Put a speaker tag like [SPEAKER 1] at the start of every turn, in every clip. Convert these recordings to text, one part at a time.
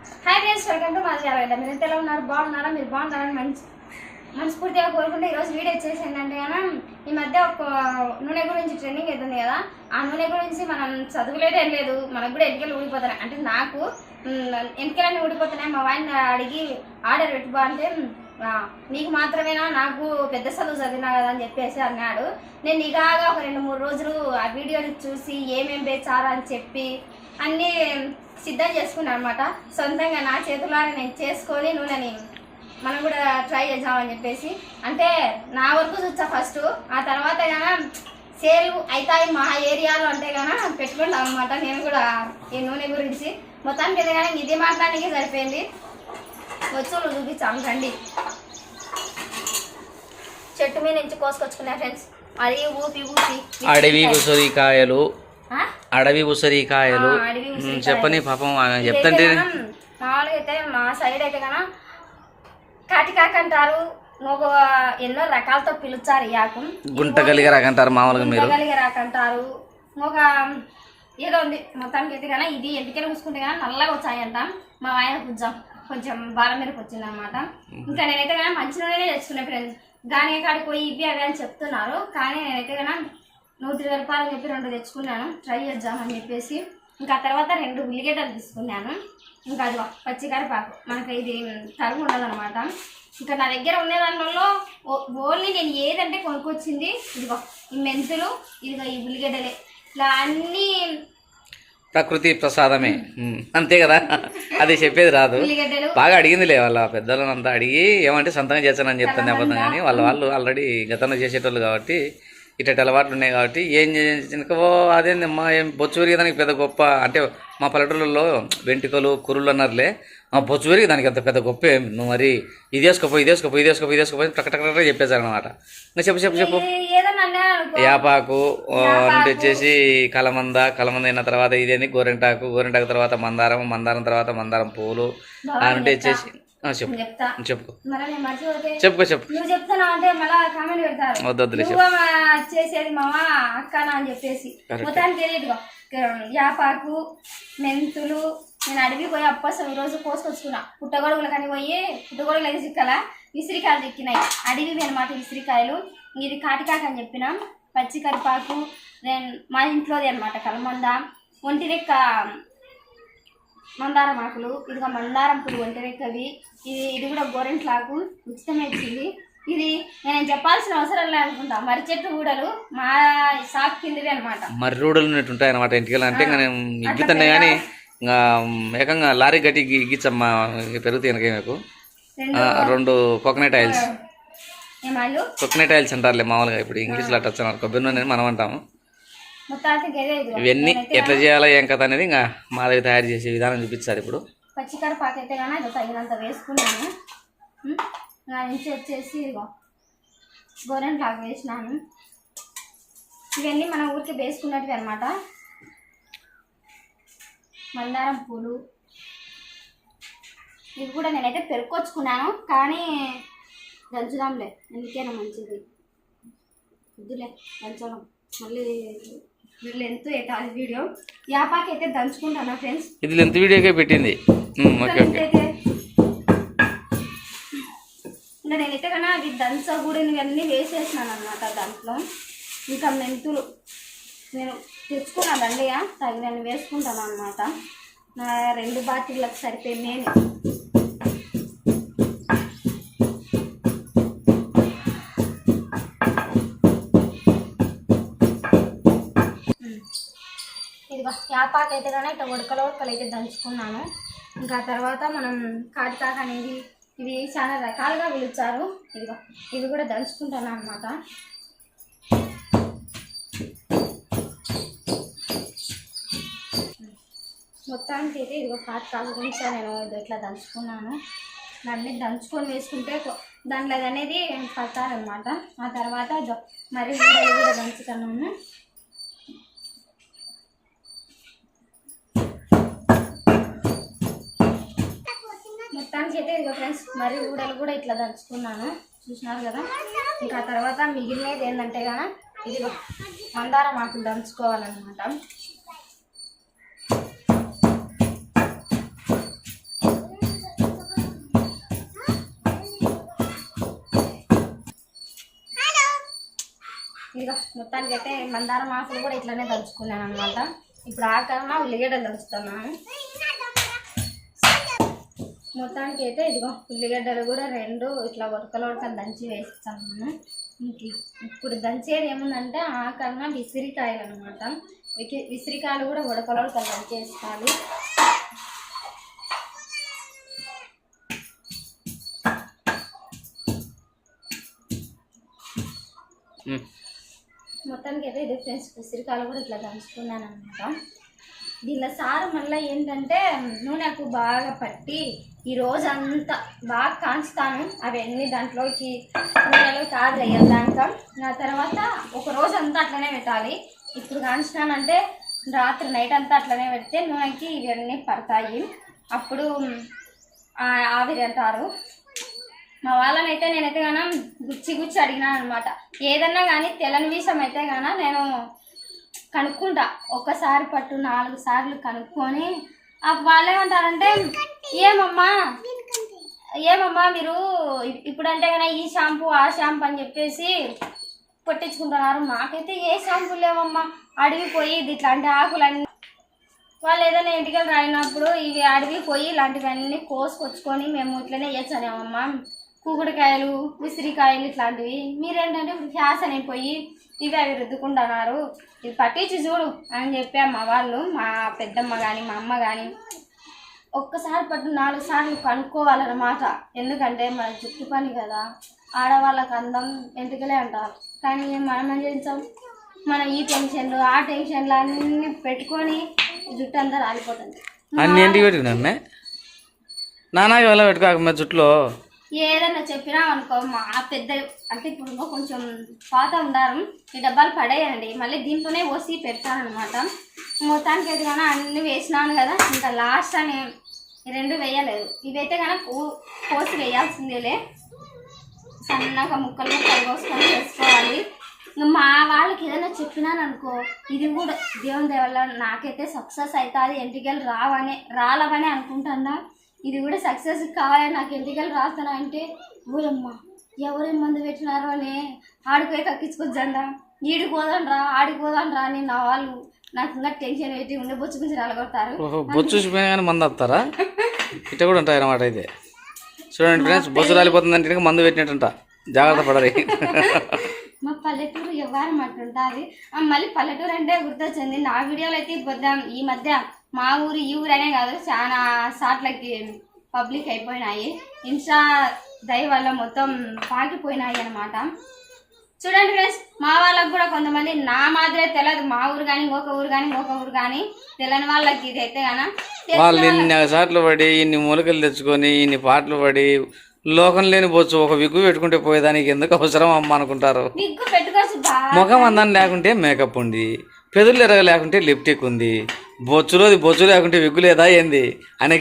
[SPEAKER 1] Hi friends welcome to మా channel మీరు ఎంత ఎలా ఉన్నారు? బాగున్నారా? మీరు బాగున్నారని మంచి మనస్ఫూర్తిగా కోరుకుంటే ఈరోజు వీడియో వచ్చేసి ఏంటంటే కదా ఈ మధ్య ఒక నూనె గురించి ట్రెండింగ్ అవుతుంది కదా ఆ నూనె గురించి మనం చదువులేదు ఏం లేదు. మనకు కూడా ఎన్నికలు ఊడిపోతున్నాయి. అంటే నాకు ఎన్నికలన్నీ ఊడిపోతున్నాయి. మా వాడిని అడిగి ఆర్డర్ పెట్టుకో అంటే నీకు మాత్రమేనా? నాకు పెద్ద చదువు చదివినా కదా అని చెప్పేసి అన్నాడు. నేను నిఘాగా ఒక రెండు మూడు రోజులు ఆ వీడియోని చూసి ఏమేం పేచారా అని చెప్పి అన్నీ సిద్ధం చేసుకున్నాను అనమాట సొంతంగా నా చేతులారా నేను చేసుకొని నూనెని మనం కూడా ట్రై చేద్దామని చెప్పేసి. అంటే నా వరకు చూసా ఫస్ట్ ఆ తర్వాత కనుక సేల్ అవుతాయి మా ఏరియాలో అంటే కనుక పెట్టుకుంటాం అనమాట నేను కూడా ఈ నూనె గురించి. మొత్తానికి అయితే కానీ ఇది మాట్లాడడానికి సరిపోయింది. వచ్చులు చూపించాము రండి. చెట్టు మీద నుంచి కోసుకొచ్చుకున్నా ఫ్రెండ్స్ అది ఊపి ఊపి
[SPEAKER 2] అడవి ఉసిరికాయలు అడవి ఉసిరికాయలు. చెప్పని పాపం చెప్తంటే
[SPEAKER 1] మామూలుగా అయితే మా సైడ్ అయితే కనుక కాటికాక అంటారు. ఒక ఎన్నో రకాలతో పిలుచారు ఈ ఆకు.
[SPEAKER 2] గుంట కలిగి రకంటారు మామూలుగా మీరు.
[SPEAKER 1] గుంటగలిగే రాకంటారు. ఒక ఏదో ఉంది మొత్తానికి అయితే కనుక ఇది ఎంటికలు చూసుకుంటే కనుక నల్లగా వచ్చాయంట. మా ఆయన కొంచెం కొంచెం బాల మీదకి వచ్చింది అనమాట ఇంకా నేనైతే కనుక మంచి నూనెనే తెచ్చుకునే ఫ్రెండ్స్ గాని కాడికి పోయి ఇవి అవి అని చెప్తున్నారు. కానీ నేనైతే కనుక నూతి ఇరవై రూపాయలు చెప్పి రెండు తెచ్చుకున్నాను. ట్రై చేద్దామని చెప్పేసి ఇంకా తర్వాత రెండు ఉల్లిగడ్డలు తీసుకున్నాను. ఇంకా అది పచ్చికరిపాకు మనకి ఇది తరుగు ఉండదన్నమాట. ఇంకా నా దగ్గర ఉండే దాంట్లో ఓ- ఓన్లీ నేను ఏదంటే కొనుక్కొచ్చింది ఇదిగో ఈ మెంతులు ఇదిగో ఈ ఉల్లిగడ్డలే. ఇలా అన్ని
[SPEAKER 2] ప్రకృతి ప్రసాదమే. అంతే కదా? అది చెప్పేది రాదు.
[SPEAKER 1] ఉల్లిగడ్డలు.
[SPEAKER 2] బాగా అడిగిందిలే వాళ్ళ పెద్దలను అంతా అడిగి ఏమంటే సొంతంగా చేస్తానని చెప్తాను అబద్ధం కానీ వాళ్ళ వాళ్ళు ఆల్రెడీ గతంలో చేసేటోళ్ళు కాబట్టి ఇట్ట అలవాట్లు ఉన్నాయి కాబట్టి ఏం చేసినకో అదేందమ్మా ఏం బొచ్చు విరిగి దానికి పెద్ద గొప్ప అంటే మా పల్లెటూళ్ళలో వెంట్రుకలు కురులు అన్నారులే. ఆ బొచ్చు విరిగి దానికి అంత పెద్ద గొప్ప ఏం నువ్వు మరి ఇది వేసుకోపో ఇది వేసుకోపో ఇది వేసుకోపో ఇది వేసుకోపో టక్ టక్ టక్ చెప్పేశారు అనమాట ఇంకా చెప్పు చెప్పు చెప్పు. యాపాకు నుండి వచ్చేసి కలమంద కలమంద అయిన తర్వాత ఇదేంది? గోరెంటాకు గోరెంటాకు తర్వాత మందారం మందారం తర్వాత మందారం ఆ నుండి వచ్చేసి చెప్పు.
[SPEAKER 1] చెప్తా.
[SPEAKER 2] చెప్పుకో. చెప్పు
[SPEAKER 1] నువ్వు చెప్తానా అంటే మళ్ళా కామెంట్ పెడతారు.
[SPEAKER 2] వద్దు వద్దులే చెప్పు.
[SPEAKER 1] నువ్వు మా చేసేది మావా అక్కనా అని చెప్పేసి. మొత్తానికి తెలియదుగో యాపాకు మెంతులు నేను అడవి పోయి అప్పసం ఈ రోజు కోసుకొచ్చుకున్నా పుట్టగొడుగులు కానీ పోయి పుట్టగొడుగులు అయితే చిక్కల విసిరికాయలు చిక్కినాయి అడవి అనమాట విసిరికాయలు. ఇది కాటికాక అని చెప్పిన. పచ్చి కరిపాకు నేను మా ఇంట్లోది అనమాట కలమంద. ఒంటి రెక్క మందారం ఆకులు ఇదిగో మందారం పువ్వు ఒంటి రెక్కవి ఇది ఇది కూడా గోరెంట్లాకు ఉచితమే ఇచ్చింది. ఇది నేను చెప్పాల్సిన అవసరం అనుకుంటా. మర్రి చెట్టు ఊడలు మా షాప్ కిందవి అనమాట
[SPEAKER 2] మర్రూడలు ఉన్నట్టు ఉంటాయి అనమాట ఇంటికి అంటే నేను ఇగ్గుతున్నాయి కానీ ఇంకా ఏకంగా లారీ గట్టి ఇగ్గిచ్చమ్మా పెరుగుతాయి వెనక మీకు
[SPEAKER 1] రెండు
[SPEAKER 2] కోకోనట్ ఆయిల్స్. కోకోనట్ ఆయిల్స్ అంటారులే మామూలుగా. ఇప్పుడు ఇంగ్లీష్లో అట్ట వచ్చాను కొబ్బరి నూనె మనం అంటాము. ఇవన్నీ ఎట్లా చేయాలో ఏం కథ అనేది ఇంకా మా దగ్గర తయారు చేసే విధానం చూపిస్తారు ఇప్పుడు.
[SPEAKER 1] పచ్చికరపాకు అయితే కానీ తగినంత వేసుకున్నాను? నా నుంచి వచ్చేసి ఇదిగో గోరెంట్లాకు వేసినాను. ఇవన్నీ మన ఊరికి వేసుకున్నట్టువి అనమాట మందారం పూలు. ఇవి కూడా నేనైతే పెరుక్కొచ్చుకున్నాను కానీ దంచుదాంలే. ఎందుకైనా మంచిది. వద్దులే దంచడం. మళ్ళీ ఎంతో ఎటాలి వీడియో. యాపాకి అయితే దంచుకుంటాను ఫ్రెండ్స్
[SPEAKER 2] ఇది లెంత్ వీడియోకే పెట్టింది. Okay okay.
[SPEAKER 1] అయితే? ఇంకా నేనైతే కన్నా అవి దంచగూడని ఇవన్నీ వేసేసినాను అనమాట దాంట్లో. ఇంకా మెంతులు. నేను తెచ్చుకున్నాను అండిగా తగినన్ని వేసుకుంటాను అనమాట నా రెండు బాటిళ్ళకి సరిపోయి నేను యాపాకు అయితే కానీ ఇట్లా ఉడకలు ఉడకలు అయితే దంచుకున్నాను ఇంకా తర్వాత మనం కాటికాక అనేది ఇవి చాలా రకాలుగా పిలుచారు ఇదిగో ఇవి కూడా దంచుకుంటాను అనమాట మొత్తానికి అయితే ఇదిగో కాటికాకు గురించి నేను ఇది ఇట్లా దంచుకున్నాను. దాన్ని దంచుకొని వేసుకుంటే దాంట్లో అది అనేది పడతారనమాట ఆ తర్వాత మరి కూడా దంచుతున్నాను మొత్తానికి అయితే ఇదిగో ఫ్రెండ్స్ మరి ఊడలు కూడా ఇట్లా దంచుకున్నాను. చూసినారు కదా? ఇంకా తర్వాత మిగిలినది ఏంటంటే కదా ఇదిగో మందారం ఆకులు దంచుకోవాలన్నమాట. ఇదిగో మొత్తానికి అయితే మందారం ఆకులు కూడా ఇట్లానే దంచుకున్నాను అనమాట ఇప్పుడు ఆకరణ ఉల్లిగడ్డ దంచుతున్నాను. మొత్తానికి అయితే ఇదిగో ఉల్లిగడ్డలు కూడా రెండు ఇట్లా ఉడకలు ఉడకలు దంచి వేస్తాను ఇంక ఇప్పుడు దంచేది ఏముందంటే ఆకరణ విసిరికాయలు అనమాట విసిరికాయలు కూడా ఉడకలు ఉడకలు దంచేసుకోవాలి. మొత్తానికి అయితే ఇది ఫ్రెండ్స్ ఉసిరికాయలు కూడా ఇట్లా దంచుకున్నాను అనమాట దీనిలో సారు మళ్ళీ ఏంటంటే నూనెకు బాగా పట్టి ఈ రోజు అంతా బాగా కాంచుతాను. అవన్నీ దాంట్లోకి నూనెలో తాడు వేయాక ఆ తర్వాత ఒక రోజు అంతా అట్లనే పెట్టాలి. ఇప్పుడు కాంచినానంటే రాత్రి నైట్ అంతా అట్లనే పెడితే నూనెకి ఇవన్నీ పడతాయి. అప్పుడు ఆవిరి అంటారు. మా వాళ్ళనైతే నేనైతే గాన గుచ్చి గుచ్చి అడిగినాను అనమాట. ఏదన్నా కానీ తెలని విషయం అయితే గాన నేను కనుక్కుంటా. ఒకసారి పట్టు నాలుగు సార్లు కనుక్కొని వాళ్ళు ఏమంటారంటే ఏమమ్మా ఏమమ్మా మీరు ఇప్పుడంటే కనుక ఈ షాంపూ ఆ షాంపూ అని చెప్పేసి కొట్టించుకుంటున్నారు మాకైతే ఏ షాంపూ లేవమ్మా. అడవి పోయి ఇది ఇట్లాంటి ఆకులన్నీ వాళ్ళు ఏదైనా ఇంటికి రాయినప్పుడు ఇవి అడవి పోయి ఇలాంటివన్నీ కోసుకొచ్చుకొని మేము ఇట్లనే వేయచ్చానేమమ్మా కూకుడుకాయలు ఉసిరికాయలు ఇట్లాంటివి. మీరేంటంటే ఇప్పుడు ఫ్యాషన్ అయిపోయి ఇవి అవి రుద్దుకుంటున్నారు. ఇది పట్టించి చూడు అని చెప్పి మా వాళ్ళు మా పెద్దమ్మ కానీ మా అమ్మ కానీ ఒక్కసారి పట్టు నాలుగు సార్లు కనుక్కోవాలన్నమాట. ఎందుకంటే మన జుట్టు పని కదా. ఆడవాళ్ళకి అందం ఎంటుకలే అంటారు. కానీ మనం ఏం చేస్తాం మనం ఈ టెన్షన్లు ఆ టెన్షన్లు అన్నీ పెట్టుకొని జుట్టు అంతా రాలిపోతుంది.
[SPEAKER 2] అన్ని ఎందుకు పెట్టుకున్నా నానా వెళ్ళ పెట్టుకోక
[SPEAKER 1] ఏదన్నా చెప్పినా అనుకో మా పెద్ద అంటే ఇప్పుడు కొంచెం పాత ఉండారం ఈ డబ్బాలు పడేయండి. మళ్ళీ దీంట్లోనే పోసి పెడతాను అనమాట మొత్తానికి అయితే కానీ అన్నీ వేసినాను కదా ఇంకా లాస్ట్ అని రెండు వేయలేదు. ఇవైతే కనుక కోసి వేయాల్సిందేలే. సన్నగా ముక్కలు ముక్కలు కోసుకొని వేసుకోవాలి మా వాళ్ళకి ఏదైనా చెప్పినాను అనుకో ఇది కూడా దేవుని దేవల్ల నాకైతే సక్సెస్ అవుతుంది ఎంటికలు రావనే రాలవని అనుకుంటున్నా ఇది కూడా సక్సెస్ కావాలి నాకు ఎంటికలు రాస్తున్నా అంటే ఊరమ్మా ఎవరేం మందు పెట్టినారో అని ఆడిపోయి కక్కించుకొచ్చండా ఈడికి పోదండ్రా ఆడికి పోదండ్రా అని నా వాళ్ళు నాకు ఇంకా టెన్షన్ పెట్టి ఉండే బొచ్చు గురించి రాలగొడతారు.
[SPEAKER 2] బొచ్చు కానీ మందు వస్తారా ఇట్ట కూడా ఉంటాయి అన్నమాట అయితే. చూడండి ఫ్రెండ్స్ బొచ్చు రాలిపోతుందంటే మందు పెట్టినట్టుంట. జాగ్రత్త పడరి
[SPEAKER 1] మా పల్లెటూరు వ్యవహారం అట్లుంటుంది మళ్ళీ పల్లెటూరు అంటే గుర్తొచ్చింది. నా వీడియోలు అయితే ఈ మధ్య మా ఊరు ఈ ఊరు అనే కాదు చాలా సార్లకి పబ్లిక్ అయిపోయినాయి. ఇన్స్టా దయ వల్ల మొత్తం పాకిపోయినాయి అన్నమాట. చూడండి ఫ్రెండ్స్ మా వాళ్ళకి కూడా కొంతమంది నా మాదిరే తెలియదు మా ఊరు కానీ ఇంకొక ఊరు కానీ ఇంకొక ఊరు కానీ తెలియని వాళ్ళకి ఇది అయితే గాన
[SPEAKER 2] వాళ్ళు ఇన్ని సార్లు పడి ఇన్ని మూలికలు తెచ్చుకొని ఇన్ని పాటలు పడి లోకం లేని బొచ్చు ఒక విగ్గు పెట్టుకుంటే పోయేదానికి ఎందుకు అవసరం అమ్మ అనుకుంటారు? ముఖం అందాన్ని లేకుంటే మేకప్ ఉంది పెదులు ఎరగ లేకుంటే లిప్టిక్ ఉంది. బొచ్చులోది బొచ్చు లేకుంటే విగ్గు లేదా ఏంది? అనే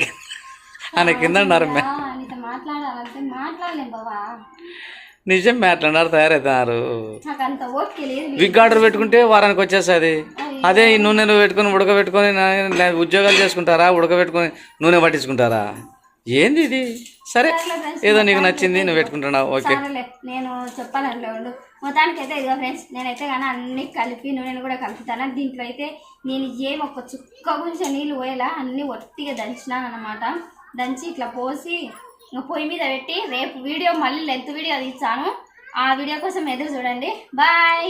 [SPEAKER 2] అనే కింద అన్నారు నిజం మాట్లాడారు తయారవుతున్నారు విగ్ ఆర్డర్ పెట్టుకుంటే వారానికి వచ్చేస్తుంది. అదే ఈ నూనెలు పెట్టుకొని ఉడకబెట్టుకొని ఉద్యోగాలు చేసుకుంటారా? ఉడకబెట్టుకొని నూనె పట్టించుకుంటారా? ఏంది ఇది? సరే ఏదో నీకు నచ్చింది నువ్వు పెట్టుకుంటున్నావు ఓకే.
[SPEAKER 1] సరేలే నేను చెప్పాలంటే ఉండు మొత్తానికి అయితే ఇదిగో ఫ్రెండ్స్ నేనైతే కానీ అన్ని కలిపి నూనెను కూడా కలుపుతాను? దీంట్లో అయితే నేను ఏం ఒక చుక్క గురించి నీళ్ళు పోయేలా అన్ని ఒట్టిగా దంచినాను అనమాట దంచి ఇట్లా పోసి పొయ్యి మీద పెట్టి రేపు వీడియో మళ్ళీ లెంత్ వీడియో తీస్తాను ఆ వీడియో కోసం ఎదురు చూడండి. బాయ్!